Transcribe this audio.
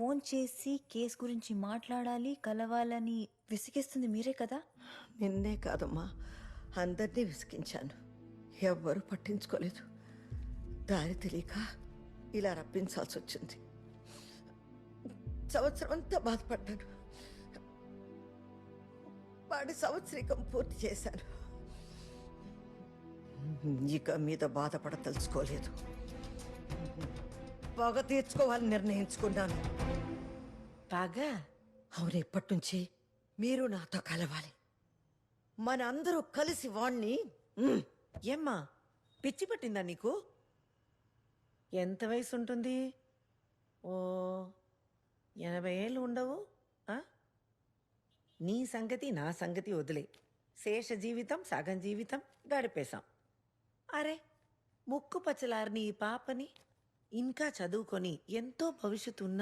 Phone చేసి case గురించి మాట్లాడాలి కలవాలని విసిగిస్తుంది మీరే కదా? నిన్నే కాదమ్మా అందరినీ విసిగించాను. ఎవ్వరూ పట్టించుకోలేదు. దారి తెలియక ఇలా రప్పించాల్సి వచ్చింది సంవత్సరం అంతా బాధపడ్డాను. వాడి సంవత్సరికం పూర్తి చేశాను. ఇక మీద బాధపడ తలుచుకోలేదు పగ తీర్చుకోవాలని నిర్ణయించుకున్నాను. బాగా? అవును ఇప్పటి నుంచి మీరు నాతో కలవాలి. మన అందరూ కలిసి వాణ్ణి. ఏమ్మా పిచ్చి పట్టిందా నీకు? ఎంత వయసు ఉంటుంది ఓ ఎనభై ఏళ్ళు ఉండవు ఆ? నీ సంగతి నా సంగతి వదిలే. శేష జీవితం సగం జీవితం గడిపేశాం. అరే ముక్కు పచ్చలారిని ఈ పాపని ఇంకా చదువుకొని ఎంతో భవిష్యత్తు ఉన్న